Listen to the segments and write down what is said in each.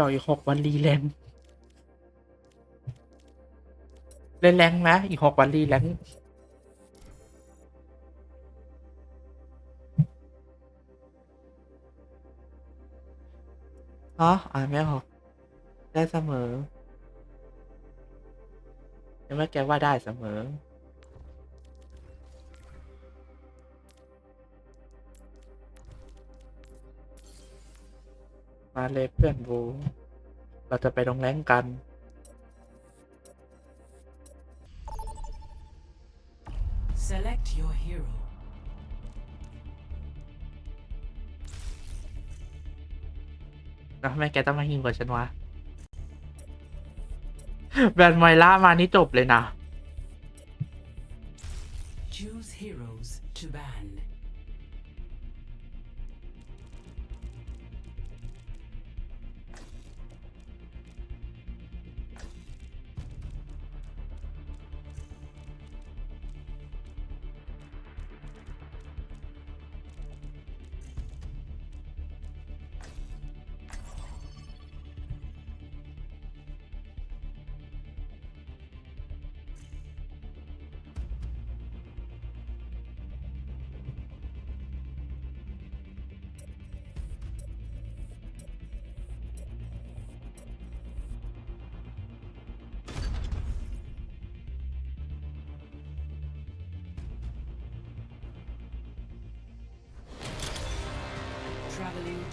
จ่ออีกหกวันรีแรงเล่นแรงนะอีกหกวันรีแรงอ๋ออ่านไม่ออกได้เสมอยังไม่แกว่าได้เสมอ มาเลยเพื่อนบูเราจะไปลงแรงกัน Select your hero. แล้วทำไมแกต้องมาหิงกว่าฉันวะ แบนไมล่ามานี่จบเลยนะ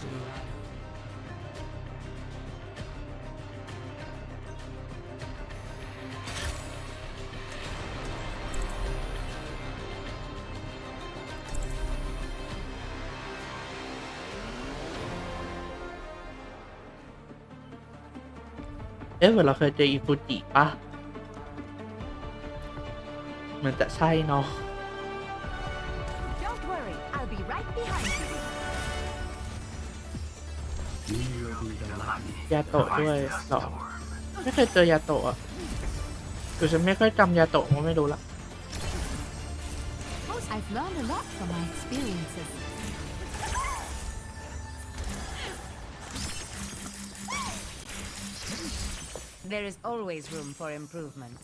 จุฬาเอ๊ะเหมือนเราเคยเจออีฟูจิปะมือนจะใช่เนาะาโตะด้วยเหรอไม่เคยเจอยาโตะอะคือฉันไม่ค่อยจำยาโตะว่าไม่รู้ละ I've learned a lot from my experiences. There is always room for improvement.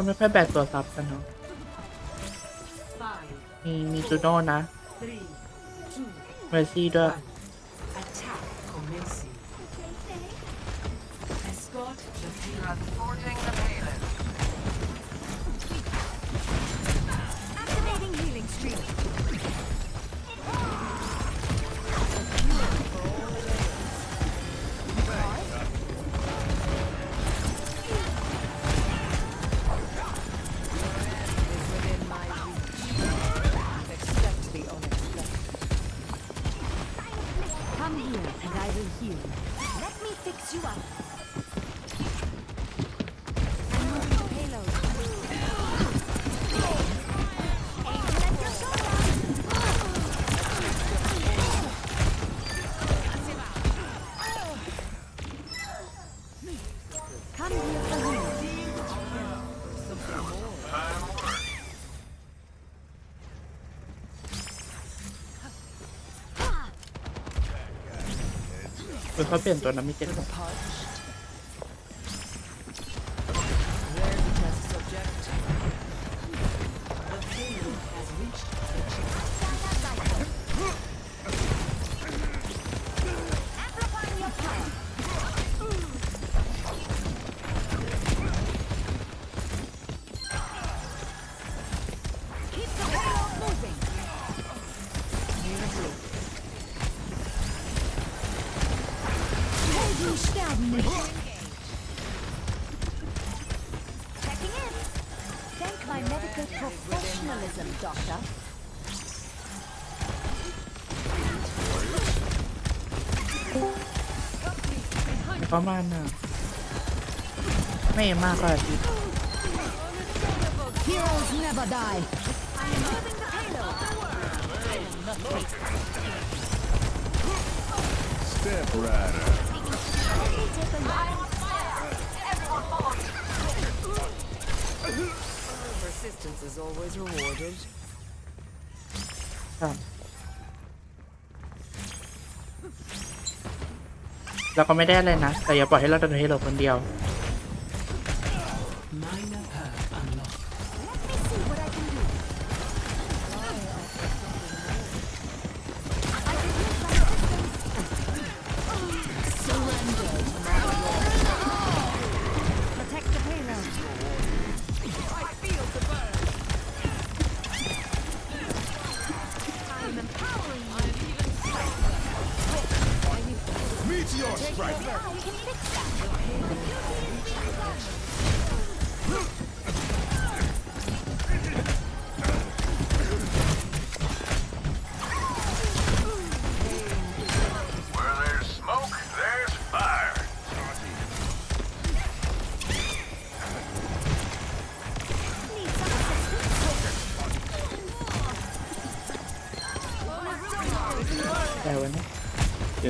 เขาไม่ค่อยแบกตัวซับกันเนาะมีมีจูโน่นะ three, two, เมอร์ซี่ด้วย Let me fix you up. คือเขาเปลี่ยนตัวนั้นไม่เจ็ดหรอกต Helden sterben nicht. Checking in. Thank my medical professionalism, doctor. ประมาณน่ะไม่มากก็อาทิตย์ Heroes never die. I am moving the payload. Step rider. Let Persistence is always rewarded. ครับเราก็ไม่ได้อะไรนะ แต่อย่าปล่อยให้เราโดนเฮโลคนเดียว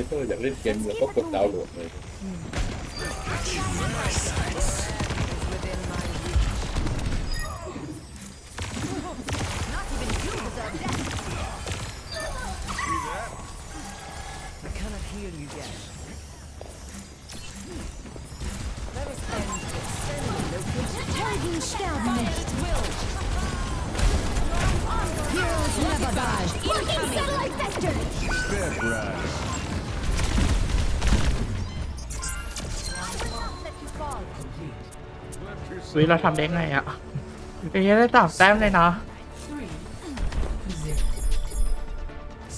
เจเตอร์อยากเล่นเกมแล้วก็กดดาวน์โหลดเลย Not even you deserve death. I cannot heal you yet. Let us end this. Send location. Helden sterben nicht. Heroes never die. Working satellite vector. Step rider. วิเราทำได้ไงอะเอ้ยได้สามแต้มเลยนะ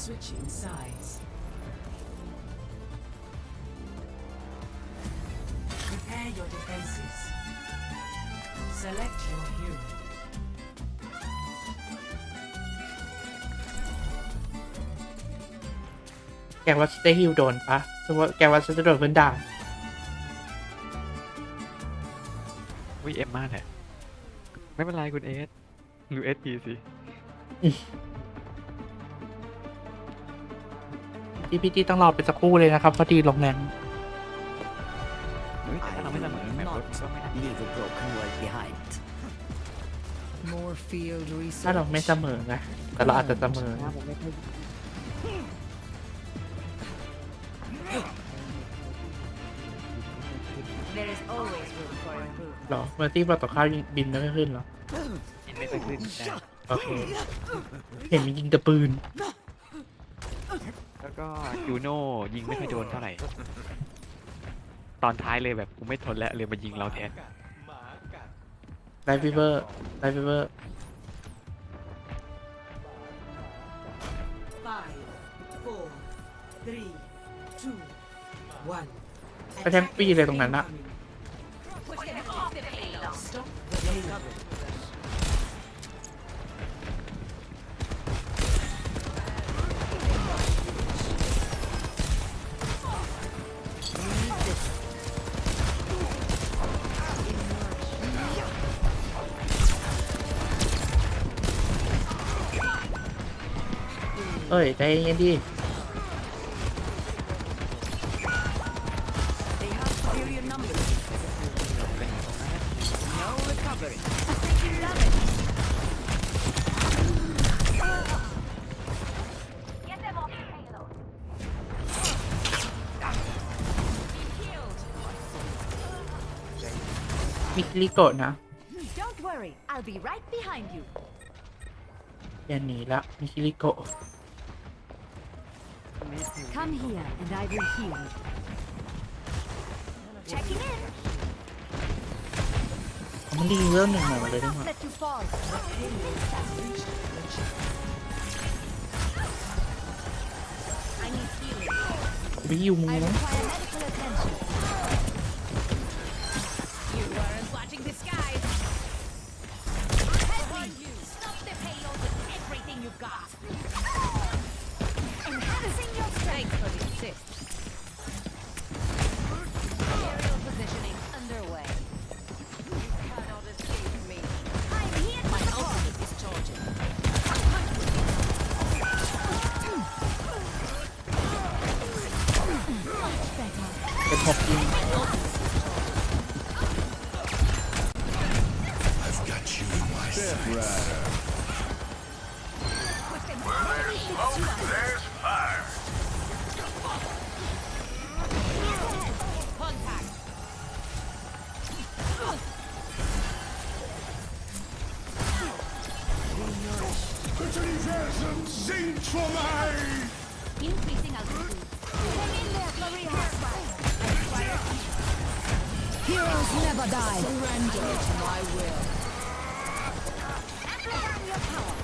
Switching sides. Prepare your defenses. Select your hero. แกว่าจะได้ฮิวโดนปะสมมติแกว่าจะโดนเพื่อนด่า ไม่เป็นไรคุณเอสหนูเอสพีสิ พี่พี่จี้ต้องรอไปสักครู่เลยนะครับพอดีลงแรงเฮ้ยแต่ถ้าเราไม่เสมอแบบรถมันก็ไม่ได้ Leave a broken world behind. More field ถ้าเรา research. ไม่เสมอไงแต่เราอาจจะเสมอ ผมไม่ค่อย หรอเมอร์ตี้บอกต่อข้าวยิงบินไม่ค่อยขึ้นเหรอยินไม่ค่อยขึ้นแต่โอเคเห็นมันยิงแต่ปืน แล้วก็ยูโน่ยิงไม่ค่อยโดนเท่าไหร่ ตอนท้ายเลยแบบกูไม่ทนแล้วเลยมายิงเราแทนไลฟ์ฟิเวอร์ไลฟ์ฟิเวอร์ Five, four, three, two, one. ไปแทงปีเลยตรงนั้นนะ เอ้ย ใจเย็นดิ They have superior numbers. No recovery. Get them off the payload. มิคิริโกะนะ Don't worry, I'll be right behind you. อย่าหนีละมิคิริโกะ Come here and I will heal. Checking in. มันดีเรื่องหนึ่งหน่อยมาเลยได้ไหม Let you fall. I need healing. วิวมึง I นะ require medical attention. You weren't watching the skies. Head on you. Stop the payload with everything you got. Strength for the assist. Aerial positioning underway. I'm here My ultimate is charging. Never die. Surrender to my will. Amplify your power.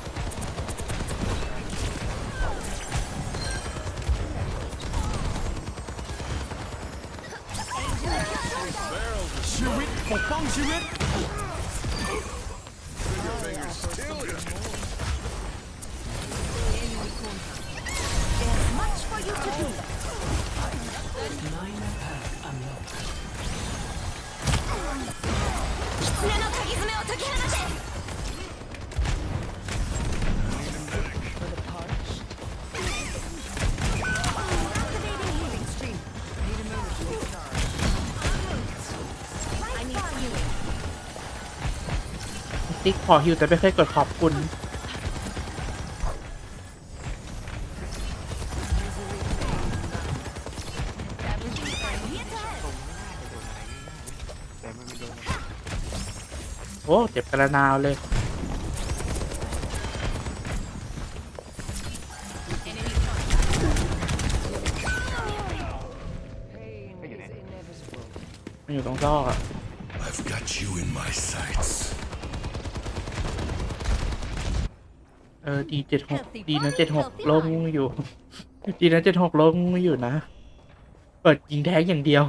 ชีวิตปกป้องชีวิต Still There's much for you to do. Nine path unlocked. 狐の鍵爪を解き放て Activating healing stream. I need healing. ติ๊กขอฮิวแต่ไม่เคยกดขอบคุณ อ้เจ็บกระนาวเลย ก็อยู่ไหนมันอยู่ตรงซอกอะ I've got you in my sights. เออดีเจ็ดหกดีนะเจ็ดหกลงอยู่ ดีนะเจ็ดหกลงอยู่นะ เปิดยิงแท้งอย่างเดียว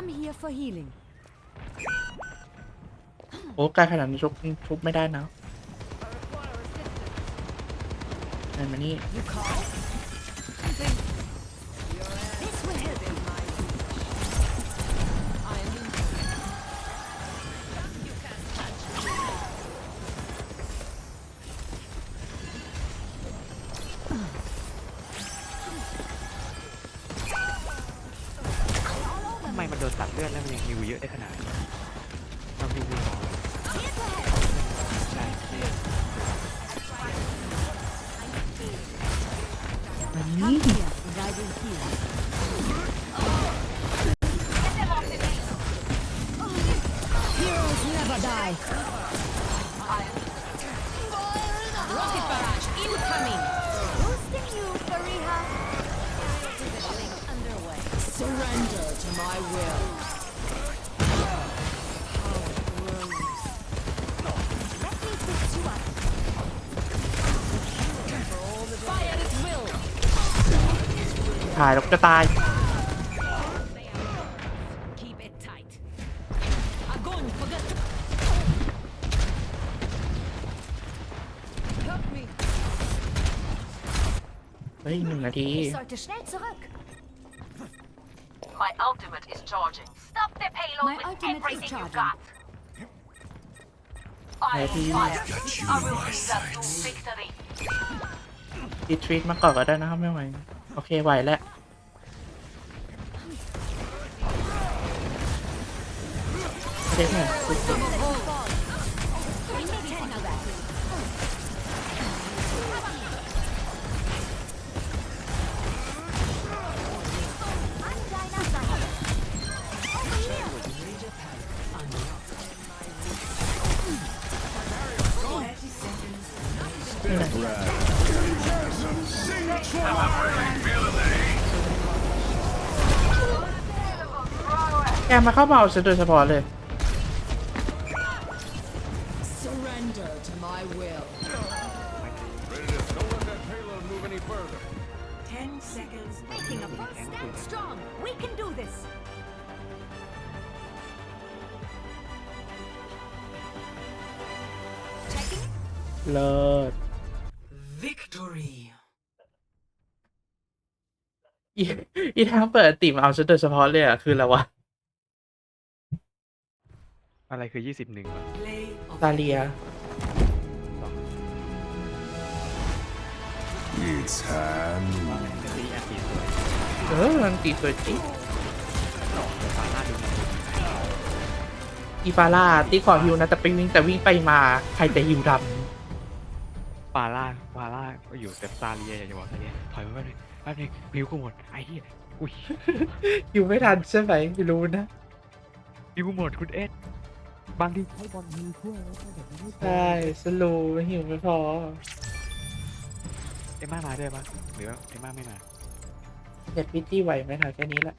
Come here for healing. โอ้ใกล้ขนาดนี้ชุบชุบไม่ได้นะไหนมานี่ You call? This ลือดแล้วมันยังฮิวเยอะได้ขนาดนี้มันฮิวเยอะใช่มานี่ Come here, and I ถ่ายแล้วจะตาย เฮ้ยหนึ่งนาที Ich sollte schnell zurück. My ultimate is charging. Stop the My payload with ultimate is everything you charging. got. I will Have you- fire. I will bring that to victory. ดีทรีตมาก่อนก็ได้นะครับไม่ไหว โอเคไหวแล้วเช็คหน่อย We may be taking แกมาเข้ามาเอาฉันโดยเฉพาะเลย Surrender to my will. Ready to don't let that payload move any further. 10 seconds. Taking a full stand strong. We can do this. Checking. เลิศ อีอีทางเปิดติ่มเอาฉันโดยเฉพาะเลยอะ คืออะไรวะอะไรคือยี่สิบหนึ่งวะ Play of ซาเลีย It's hand ตีแอนตีสวยเออมันตีสวยจริงฟาร่าดูอีฟาร่าตีขอฮิวนะ แต่ไปวิ่งแต่วิ่งไปมา ใครจะฮิวดฟาร่าฟาร่าก็อยู่แต่ซาเลียอยากจะบอกซาเลียถอยมาแป๊บนึง แป๊บนึงบิวกูหมดไอ้เหี้ยอุ้ยอยู่ไม่ทันใช่ไหมไม่รู้นะบิวกูหมดคุณเอสบางทีใช้บอลยิงช่วยแล้วแบบไม่พอใช่สโลว์หิวไม่พอเอ็มม่ามาด้วยปะหรือว่าเอ็ม่าไม่มาเด็ดพิตตี้ไหวไหมคะแค่นี้แหละ